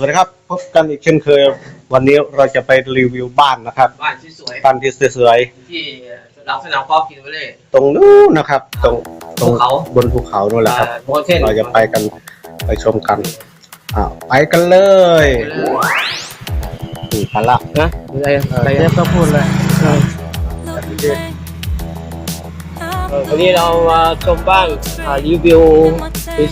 สวัสดีครับพบกันอีกเช่นเคย วันนี้เราจะไปรีวิวบ้านนะครับบ้านที่สวยบ้านที่สวยที่หลังสนามกอล์ฟกินวอลเล่ๆตรงนู้นนะครับ ตรงตรงภูเขาบนภูเขานู่นแหละครับ โมเทนเราจะไปกันไปชมกันอ้าวไปกันเลยนี่พันละนะอะไรอะไรเรียบก็พูดเลยเออวันนี้เรามาชมบ้านอ่ารีวิว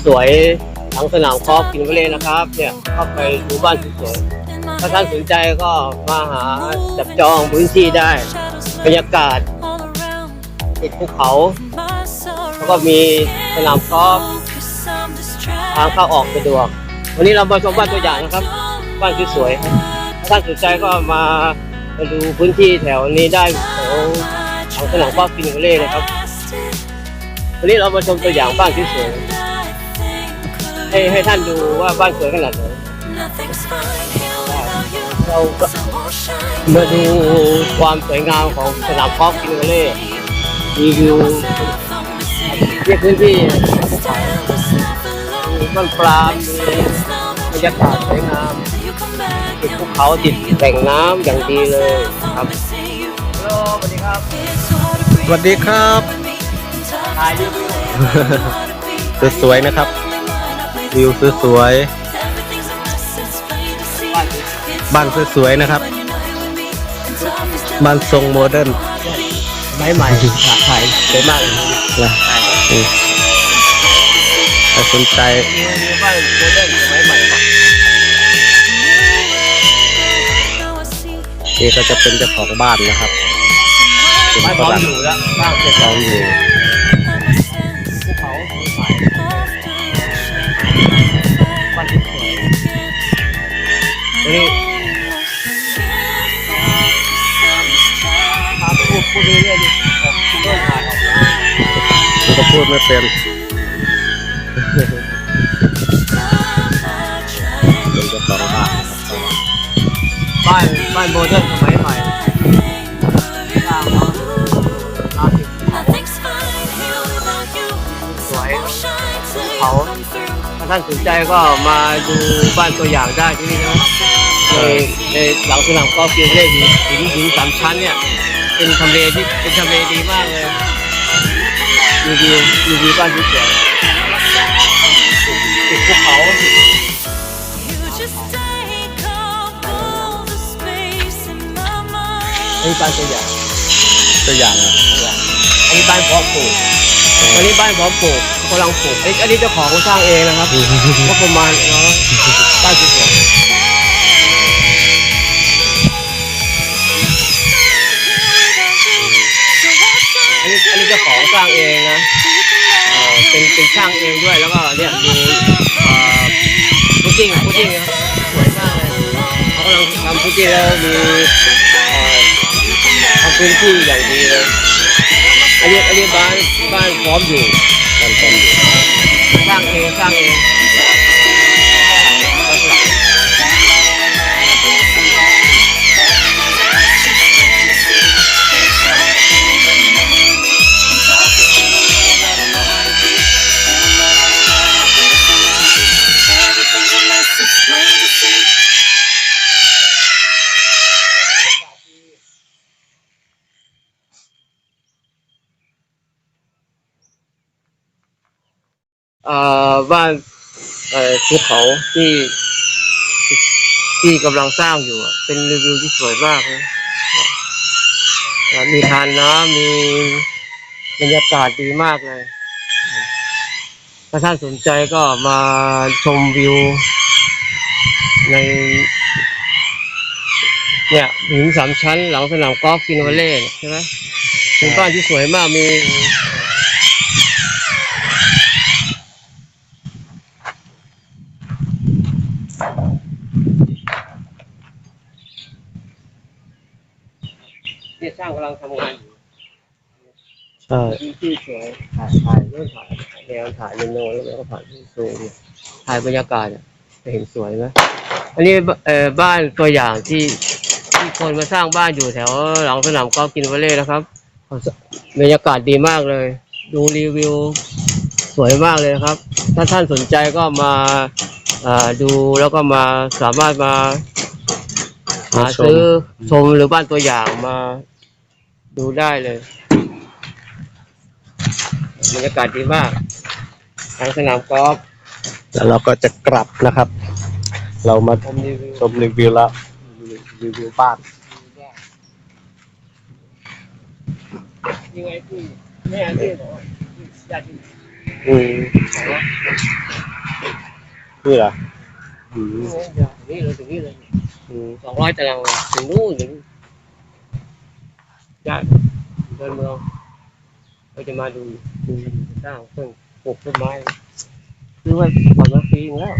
สวยๆ หลังสนามกอล์ฟกินวเลนะครับ เนี่ยเข้าไปดูบ้านสวยๆถ้าท่านสนใจก็มาหาจับจองพื้นที่ได้บรรยากาศติดภูเขา แล้วก็มีสนามกอล์ฟทางเข้าออกสะดวก วันนี้เรามาชมบ้านตัวอย่างนะครับ บ้านสวยๆครับถ้าท่านสนใจก็มาดูพื้นที่แถวนี้ได้แถวทางสนามกอล์ฟกินวเลนะครับวันนี้เรามาชมตัวอย่างบ้านสวย ให้ให้ท่านดูว่าบ้านสวยขนาดไหนเราก็มาดูความสวยงามของสนามกอล์ฟกินวอลเล่รีวิวเรียกพื้นที่มีต้นปลามีบรรยากาศสวยงามติดภูเขาติดแหล่งน้ำอย่างดีเลยครับฮัลโหลสวัสดีครับสวัสดีครับถ่ายรีวิวสวยๆนะครับ วิวสวยบ้านสวยๆบ้านสวยๆนะครับ บ้านทรงโมเดิร์นไม้ใหม่ถ่ายสวยมากเลยนะอืมถ้าสนใจมีมีบ้านโมเดิร์นไม้ใหม่นี่ก็จะเป็นเจ้าของบ้านนะครับเป็นไม้พฝร้อมรั่งอยู่แล้วสร้างเสร็จพร้แล้อวมอยู่ บ้านที่สวยนี่พาพูดพูดเรื่อยๆดิเริ่มถ่ายออกแล้วผมก็พูดไม่เป็นเป็นเจ้าของบ้านนะครับบ้านบ้านโมเดิร์นสมัยใหม่าท่านสนใจก็มาดูบ้านตัวอย่างได้ที่นี่นะในในหลังสนามกอล์ฟเกียร์เล่หินหินหินสามชั้นเนี่ย เป็นทำเลที่เป็นทำเลดีมากเลยรีวิวรีวิวบ้านที่สวยติดภูเขาอันนี้บ้านตัวอย่างตัวอย่างอะตัวอย่างอั นนี้บ้านพร้อมปลูกอันนี้บ้านพร้อมปลูกกำลังปลูกเอ้ยอันนี้เจ้าของเขาสร้างเองนะครับก็ประมาณเนาะบ้านสวยๆอันนี้อันนี้เจ้าของสร้างเองนะเอ่อเป็นเป็นช่างเองด้วยแล้วก็เนี่ยดูเอ่อพุดดิ้งพุดดิ้งนะครับสวยมากเลยเขากำลังทำพุดดิ้งแล้วมีเอ่อทำพื้นที่อย่างดีเลย อันนี้อันนี้บ้านบ้านพร้อมอยู่บ้านพร้อมอยู่สร้างเองสร้างเอง บ้านภูเขาที่ที่กำลังสร้างอยู่อะเป็นรีวิวที่สวยมากนะเอ่อมีทานน้ำมีบรรยากาศดีมากเลย ถ้าท่านสนใจก็มาชมวิว ใน เนี่ยหินสามชั้นหลังสนามกอล์ฟฟินวเล่ใช่ไหมเป็นบ้านที่สวยมากมี เนี่ยช่างกำลังทำงานอยู่ใช่พื้นที่สวยถ่ายถ่ายเรื่องถ่ายแนวถ่ายเมนูแล้วก็ถ่ายที่สูงถ่ายบรรยากาศอะจะเห็นสวยไหมอันนี้บเอ่อบ้านตัวอย่างที่ที่คนมาสร้างบ้านอยู่แถวหลังสนามกอล์ฟกินวอลเล่นะครับเขาสบรรยากาศดีมากเลย ดูรีวิวสวยมากเลยนะครับ ถ้าท่านสนใจก็มาเอ่ออ่าดูแล้วก็มาสามารถมา หามาชมซื้อชมหรือบ้านตัวอย่างมา ดูได้เลยบรรยากาศดีมากทางสนามกอล์ฟแล้วเราก็จะกลับนะครับ เรามาชมรีวิวชมรีวิวแล้วรีวิวบ้านยังไงพี่แม่ที่บอกว่าญาติที่อืมนี่เหรออืมนี่เลยถึงนี่เลย อืมสองร้อยตารางวาถึงนู่นถึงญาติเดินเมืองเราจะมาดูอืมสร้างเครื่งปลูกต้นไม้ซื้อไว้ก่อนมาปีนึงแล้ว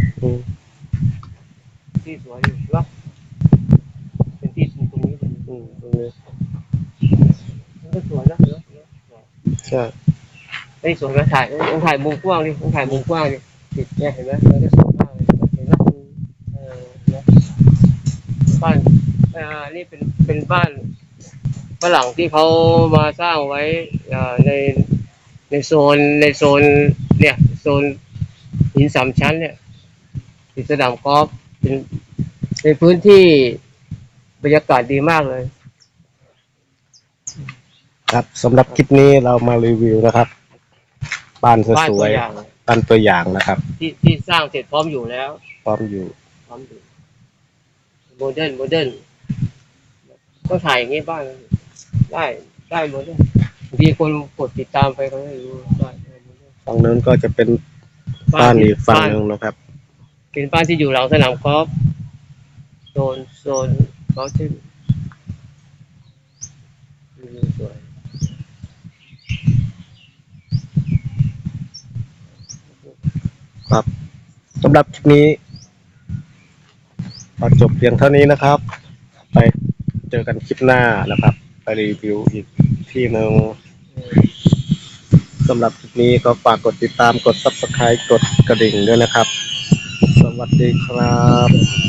ที่สวยอยู่ว่าเป็นที่ตรงนี้เป็นอืมตรงนี้มันก็สวยนะเนอะใช่ไอ้สวยไหมถ่ายต้องถ่ายมุมกว้างดิต้องถ่ายมุมกว้างดิติดเนี่ยเห็นไหมมันก็สวยมากเลยเห็นไหมเออนะ บ้านอ่านี่เป็นเป็นบ้านฝรั่งที่เขามาสร้างไว้อ่าในในโซนในโซนเนี่ยโซนหินสามชั้นเนี่ยติดสนามกอล์ฟเป็นเป็นพื้นที่บรรยากาศดีมากเลย ครับสำหรับคลิปนี้เรามารีวิวนะครับบ้านสบ้านวตัวยอย่างๆบ้านตัวอย่างนะครับ ที่ที่สร้างเสร็จพร้อมอยู่แล้ว พร้อมอยู่พร้อมอยู่ โมเดิร์นโมเดิร์นก็ถ่ายอย่างงี้บ้างได้ได้โมเดิร์นบางทีคนกดติดตามไปก็ไม่รู้ได้ได้โมเดิร์นฝั่งนู้นก็จะเป็นบ้านอีกฝั่งหนึ่งนะครับ เป็นบ้านที่อยู่หลังสนามกอล์ฟโซนโซนกอล์ฟที่วิวสวยครับสำหรับคลิปนี้ ก็จบเพียงเท่านี้นะครับ ไปเจอกันคลิปหน้านะครับ ไปรีวิวอีกที่หนึ่งสำหรับคลิปนี้ก็ฝากกดติดตามกด subscribe กดกระดิ่งด้วยนะครับ สวัสดีครับ